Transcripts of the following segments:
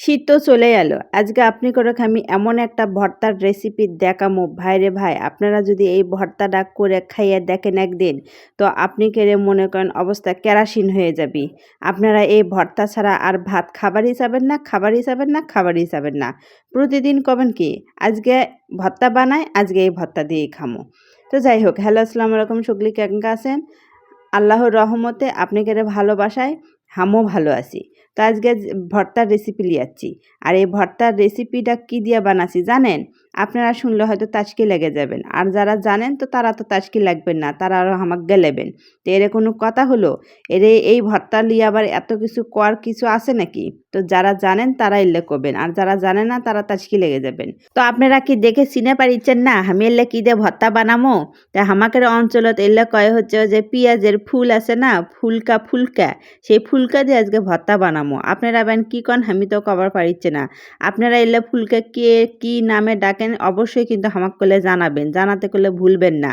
শীত তো চলে এলো। আজকে আপনি করে আমি এমন একটা ভর্তার রেসিপি দেখামো। ভাইরে ভাই, আপনারা যদি এই ভর্তাটা করে খাইয়ে দেখেন একদিন, তো আপনি কেড়ে মনে করেন অবস্থা কেরাসিন হয়ে যাবি। আপনারা এই ভর্তা ছাড়া আর ভাত খাবার হিসাবেন না খাবার হিসাবেন না খাবার হিসাবেন না। প্রতিদিন কবেন কি, আজকে ভর্তা বানায় আজকে এই ভর্তা দিয়েই খামো। তো যাই হোক, হ্যালো, আসসালামু আলাইকুম, শুকলি, কেমন আছেন? আল্লাহর রহমতে আপনি কেড়ে ভালোবাসায় হামও ভালো আছি। তো আজকে ভর্তার রেসিপি লিয়াচ্ছি আর এই ভর্তার রেসিপিটা কি দিয়ে বানাচ্ছি জানেন? আপনারা শুনলে হয়তো তাজকি লেগে যাবেন। আর যারা জানেন তো তারা তো তাজকি লাগবেন না, তারা আরও আমাকে গেলেবেন। তো এর কোনো কথা হলো? এর এই ভর্তা লিয়ে আবার এত কিছু কর কিছু আছে নাকি? তো যারা জানেন তারা এলে করবেন আর যারা জানে না তারা তাজকি লেগে যাবেন। তো আপনারা কি দেখে চিনে পারিচ্ছেন না? আমি এলে কি দিয়ে ভর্তা বানামো? তা আমাকের অঞ্চলত এলে কয় হচ্ছে যে পেঁয়াজের ফুল আছে না, ফুলকা ফুলকা, সেই ফুলকা দিয়ে আজকে ভর্তা বানামো। আপনারা বেন কি কন আমি তো কবার পারিচ্ছে না। আপনারা এলে ফুলকা কে, কি নামে ডাকেন অবশ্যই কিন্তু হামাক করলে জানাবেন, জানাতে করলে ভুলবেন না।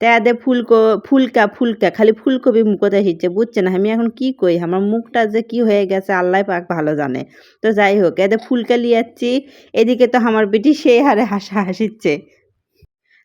তাই এদের ফুলকো, ফুলকা ফুলকা, খালি ফুলকপি মুখতে হিচ্ছে না? আমি এখন কি কই? আমার মুখটা যে কি হয়ে গেছে, আল্লাহ পাক ভালো জানে। তো যাই হোক এদের ফুলকা লিয়াচ্ছি, এদিকে তো আমার বেটি সেই হারে হাসা হাসিচ্ছে।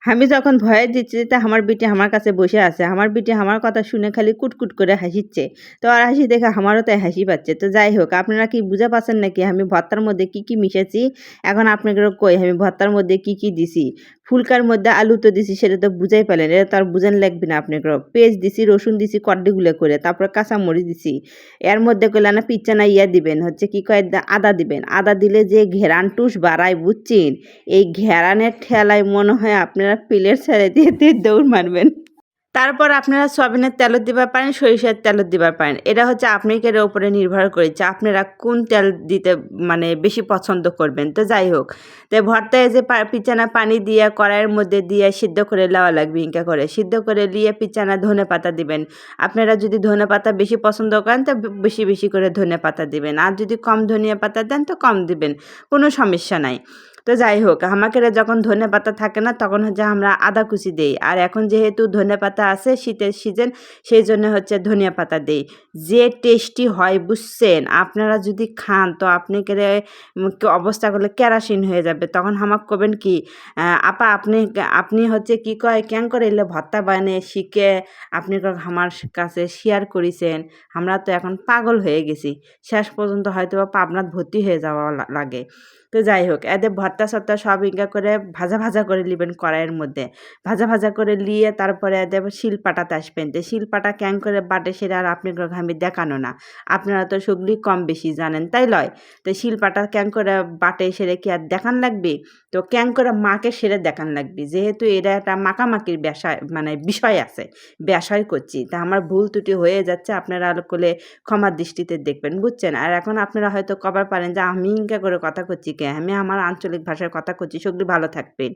আমি যখন ভয়ে দিচ্ছি তা আমার বিটি আমার কাছে বসে আছে, আমার বিটি আমার কথা শুনে খালি কুটকুট করে হাসিচ্ছে। তো আর হাসি দেখে আমারও তাই হাসি পাচ্ছে। তো যাই হোক, আপনারা কি বুঝে পাচ্ছেন নাকি আমি ভর্তার মধ্যে কি কি মিশেছি এখন আপনাকে কই, আমি ভর্তার মধ্যে কি কি দিছি? ফুলকার মধ্যে আলু তো দিছি, সেটা তো বুঝাই পেলেন এটা তো আর বুঝান লাগবে না আপনাকে পেঁয়াজ দিছি, রসুন দিছি কড্ডিগুলো করে? তারপর কাঁচামরিচ দিছি। এর মধ্যে করলে না পিচ্চানা ইয়া দিবেন, হচ্ছে কি কয়? আদা দিবেন। আদা দিলে যে ঘেরান টুস বাড়ায়, বুঝছেন? এই ঘেরানের ঠেলায় মনে হয় আপনারা পিলের ছেড়ে দিয়ে দৌড় মারবেন। তারপর আপনারা সয়াবিনের তেলও দিবার পারেন, সরিষার তেলও দিবার পারেন। এটা হচ্ছে আপনাদের উপরে নির্ভর করেছে আপনারা কোন তেল দিতে মানে বেশি পছন্দ করবেন। তো যাই হোক, তো ভর্তায় যে পিচানা পানি দিয়ে, কড়াইয়ের মধ্যে দিয়ে সিদ্ধ করে নেওয়া লাগবে ইনকা করে। সিদ্ধ করে নিয়ে পিচানা ধনে পাতা দিবেন। আপনারা যদি ধনে পাতা বেশি পছন্দ করেন, তো বেশি বেশি করে ধনে পাতা দিবেন। আর যদি কম ধনিয়া পাতা দেন, তো কম দিবেন। কোনো সমস্যা নাই। তো যাই হোক আমাকে যখন ধনে পাতা থাকে না, তখন হচ্ছে আমরা আদা কুচি দেই। আর এখন যেহেতু ধনে পাতা আছে শীতের সিজন সেই জন্য হচ্ছে ধনিয়া পাতা দেই। যে টেস্টি হয়, বুঝছেন? আপনারা যদি খান, তো আপনি কেড়ে অবস্থা করলে কেরাসিন হয়ে যাবে। তখন আমাকে কবেন কি আপা আপনি আপনি হচ্ছে কি কয় ক্যাং করে এলে ভত্তা বানিয়ে? শিখে আপনি আমার কাছে শেয়ার করেছেন। আমরা তো এখন পাগল হয়ে গেছি। শেষ পর্যন্ত হয়তো পাবনাত ভর্তি হয়ে যাওয়া লাগে। তো যাই হোক এদের ভর্তা সত্তা সব ইঙ্গা করে ভাজা ভাজা করে নেবেন কড়াইয়ের মধ্যে। ভাজা ভাজা করে নিয়ে তারপরে এদের শিল পাটাতে আসবেন। তো শিল পাটা ক্যাং করে বাটে সেটা আর আপনি আমি দেখানো না। আপনারা তো সেগুলি কম বেশি জানেন, তাই লয়? তো শিল পাটা ক্যাং করে বাটে সেরে কি আর দেখান লাগবে? তো ক্যাং করে মাকে সেরে দেখান লাগবে। যেহেতু এটা একটা মাকামাকির বিষয় মানে বিষয় আছে বিষয় করছি। তা আমার ভুল ত্রুটি হয়ে যাচ্ছে, আপনারা করলে ক্ষমার দৃষ্টিতে দেখবেন, বুঝছেন? আর এখন আপনারা হয়তো কবার পারেন যে আমি ইনকা করে কথা করছি কে? আমি আমার আঞ্চলিক ভাষায় কথা করছি সুগ্রী ভালো থাকবেন।